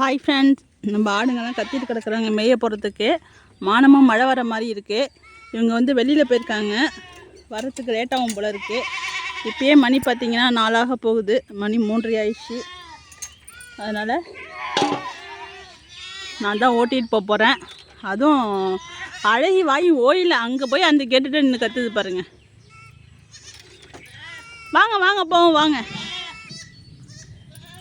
Hi friends நம்ம ஆடுங்கெல்லாம் கத்திட்டு கிடக்குறாங்க. மேய போகிறதுக்கு மானமாக மழை வர மாதிரி இருக்குது இவங்க வந்து வெளியில் போயிருக்காங்க. வரத்துக்கு லேட்டாகும் போல இருக்குது இப்போயே மணி பார்த்திங்கன்னா நாளாக போகுது. மணி மூன்றரை ஆயிடுச்சு. அதனால் நான் தான் ஓட்டிகிட்டு போக போகிறேன் அதுவும் அழகி வாய் ஓயில. அங்கே போய் அந்த கேட்டுட்டு நின்று கற்றுது பாருங்கள் வாங்க வாங்க போவோம் வாங்க.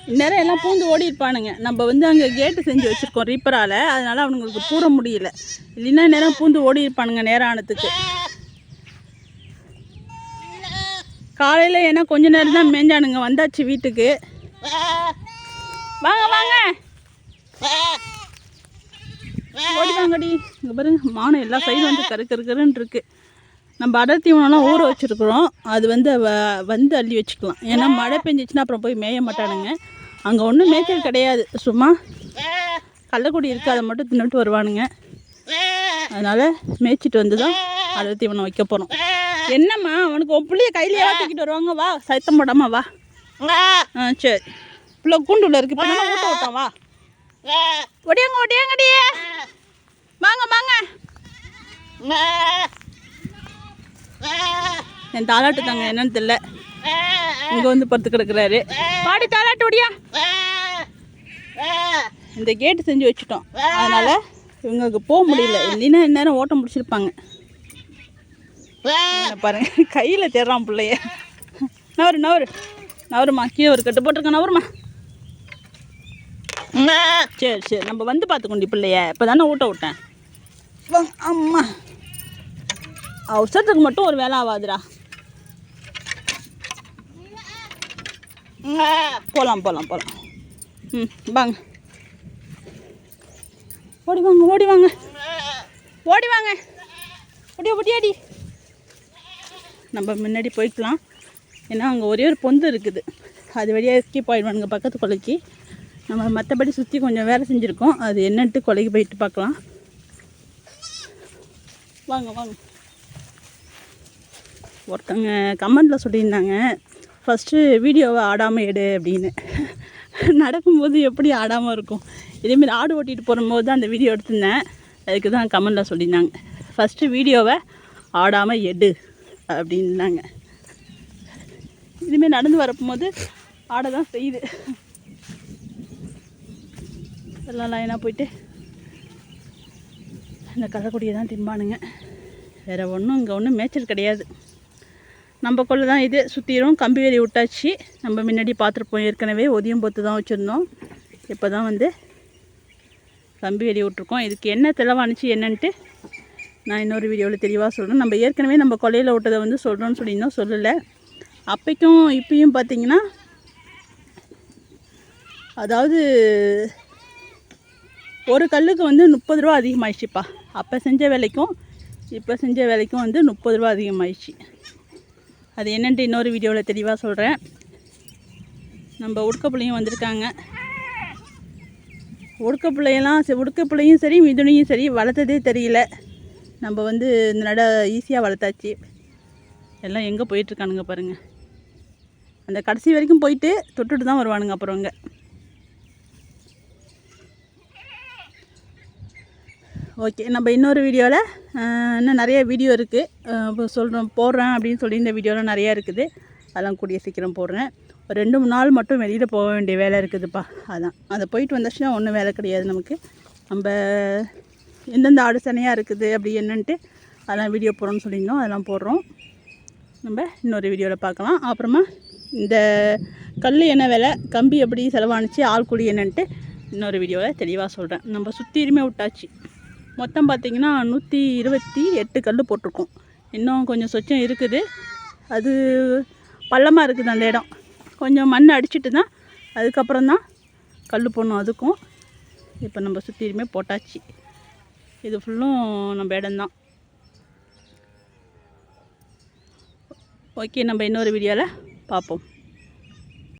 இந்நேரம் எல்லாம் பூந்து ஓடி இருப்பானுங்க. நம்ம வந்து அங்கே கேட்டு செஞ்சு வச்சுருக்கோம் ரீப்பரால் அதனால் அவனுங்களுக்கு பூர முடியல. இல்லைன்னா நேரம் பூந்து ஓடி இருப்பானுங்க நேரம் ஆனத்துக்கு காலையில் ஏன்னா கொஞ்ச நேரம் தான் மேஞ்சானுங்க. வந்தாச்சு வீட்டுக்கு. வாங்க வாங்க. ஓடி வாங்கடி. இங்கே பாருங்க மானம் எல்லா சைடும் வந்து கரு கருன்னு இருக்கு. நம்ம அடர் தீவனம்லாம் ஊற வச்சுருக்குறோம். அது வந்து வ- வந்து அள்ளி வச்சுக்கலாம். ஏன்னா மழை பெஞ்சிச்சுன்னா அப்புறம் போய் மேய மாட்டானுங்க. அங்கே ஒன்றும் மேய்ச்சல் கிடையாது. சும்மா கள்ளக்குடி இருக்குது அதை மட்டும் தின்னுட்டு வருவானுங்க. அதனால் மேய்ச்சிட்டு வந்து தான் அடர் தீவனம் வைக்க போகிறோம் என்னம்மா அவனுக்கு உன் பிள்ளைய கையிலேயே தூக்கிட்டு வருவாங்க. வா சத்தம் போடாமல் வா. ஆ சரி. பிள்ளை கூண்டுள்ள இருக்கு. இப்போ தானே ஊட்ட விட்டான் வா. ஒடியாங்க ஒடியாங்கடி. வாங்க வாங்க. என் தாளாட்டு தாங்க என்னன்னு தெரியல. இங்கே வந்து படுத்து கிடக்குறாரு. பாடி தாராட்டுடியா இந்த கேட்டு செஞ்சு வச்சுட்டோம். அதனால் இவங்களுக்கு போக முடியல. இல்லைன்னா இந்நேரம் ஓட்டம் முடிச்சிருப்பாங்க பாருங்க. கையில் தேடுறான் பிள்ளைய. நவரு நவரு. நவருமா கீழே ஒரு கட்டு போட்டிருக்கேன். நவருமா சரி சரி. நம்ம வந்து பார்த்துக்கோண்டி பிள்ளைய. இப்போ தானே ஊட்ட விட்டேன். அம்மா. அவசரத்துக்கு மட்டும் ஒரு வேலை ஆகாதுடா போகலாம் போகலாம் போகலாம் ம் வாங்க. ஓடி வாங்க ஓடி வாங்க. ஓடி வாங்க. ஓடி ஒடியாடி. நம்ம முன்னாடி போய்க்கலாம். ஏன்னா அங்கே ஒரே ஒரு பொந்து இருக்குது. அது வழியாக எஸ்கேப் ஆகிடுவானுங்க பக்கத்து கொலைக்கு. நம்ம மற்றபடி சுற்றி கொஞ்சம் வேலை செஞ்சுருக்கோம். அது என்னன்ட்டு கொலைக்கு போயிட்டு பார்க்கலாம். வாங்க வாங்க. ஒருத்தங்க கமெண்டில் சொல்லியிருந்தாங்க. ஃபஸ்ட்டு வீடியோவை ஆடாமல் எடு அப்படின்னு. நடக்கும்போது எப்படி ஆடாமல் இருக்கும்? இதேமாரி ஆடு ஓட்டிகிட்டு போகும்போது தான் அந்த வீடியோ எடுத்திருந்தேன். அதுக்கு தான் கமெண்டில் சொல்லியிருந்தாங்க. ஃபஸ்ட்டு வீடியோவை ஆடாமல் எடு அப்படின்னாங்க. இதுமாரி நடந்து வரப்போது ஆட தான் செய்யுது. எல்லாம் லைனாக போயிட்டு இந்த கள்ளக்குடியை தான் திம்பானுங்க. வேறு ஒன்றும் இங்கே ஒன்றும் மேய்ச்சல் கிடையாது. நம்ம கொள்ள தான் இது சுற்றிடும் கம்பி வேலி விட்டாச்சு. நம்ம முன்னாடி பார்த்துருப்போம் ஏற்கனவே ஒதியம் பொத்து தான் வச்சுருந்தோம். இப்போ தான் வந்து கம்பி வேலி விட்ருக்கோம் இதுக்கு என்ன செலவானுச்சு என்னன்ட்டு நான் இன்னொரு வீடியோவில் தெளிவாக சொல்கிறேன் நம்ம ஏற்கனவே நம்ம கொலையில் விட்டதை வந்து சொல்கிறோன்னு சொல்லியிருந்தோம் சொல்லலை. அப்பைக்கும் இப்பயும் பார்த்தீங்கன்னா அதாவது ஒரு கல்லுக்கு வந்து முப்பது ரூபா அதிகமாகிடுச்சுப்பா அப்போ செஞ்ச வேலைக்கும் இப்போ செஞ்ச வேலைக்கும் வந்து முப்பது ரூபா அதிகமாகிடுச்சு அது என்னென்ட்டு இன்னொரு வீடியோவில் தெளிவாக சொல்கிறேன். நம்ம உடுக்க பிள்ளையும் வந்திருக்காங்க. உடுக்க பிள்ளையெல்லாம் சரி உடுக்க பிள்ளையும் சரி மிதுனையும் சரி வளர்த்ததே தெரியல. நம்ம வந்து இந்த நட ஈஸியாக வளர்த்தாச்சு. எல்லாம் எங்கே போயிட்டுருக்கானுங்க பாருங்கள் அந்த கடைசி வரைக்கும் போயிட்டு தொட்டுட்டு தான் வருவானுங்க அப்புறம் இங்கே ஓகே நம்ம இன்னொரு வீடியோவில் இன்னும் நிறைய வீடியோ இருக்குது சொல்கிறோம் போடுறேன் அப்படின்னு சொல்லி இந்த வீடியோலாம் நிறையா இருக்குது. அதெல்லாம் கூடிய சீக்கிரம் போடுறேன். ஒரு ரெண்டு மூணு நாள் மட்டும் வெளியில் போக வேண்டிய வேலை இருக்குதுப்பா. அதான். அதை போயிட்டு வந்துச்சுன்னா ஒன்றும் வேலை கிடையாது நமக்கு. நம்ம எந்தெந்த ஆடு சனையாக இருக்குது அப்படி என்னன்ட்டு அதெல்லாம் வீடியோ போடுறோம்னு சொல்லியிருந்தோம். அதெல்லாம் போடுறோம். நம்ம இன்னொரு வீடியோவில் பார்க்கலாம். அப்புறமா இந்த கல் என்ன விலை கம்பி எப்படி செலவானுச்சு ஆள் கூலி என்னன்ட்டு இன்னொரு வீடியோவில் தெளிவாக சொல்கிறேன் நம்ம சுற்றியுமே விட்டாச்சு. மொத்தம் பார்த்திங்கன்னா நூற்றி இருபத்தி எட்டு கல் போட்டிருக்கோம். இன்னும் கொஞ்சம் சொச்சம் இருக்குது. அது பள்ளமாக இருக்குது அந்த இடம். கொஞ்சம் மண் அடிச்சிட்டு தான் அதுக்கப்புறம் தான் கல் போடணும் அதுக்கும். இப்போ நம்ம சுற்றியுமே போட்டாச்சு. இது ஃபுல்லும் நம்ம இடம்தான் ஓகே நம்ம இன்னொரு வீடியோவில் பார்ப்போம்.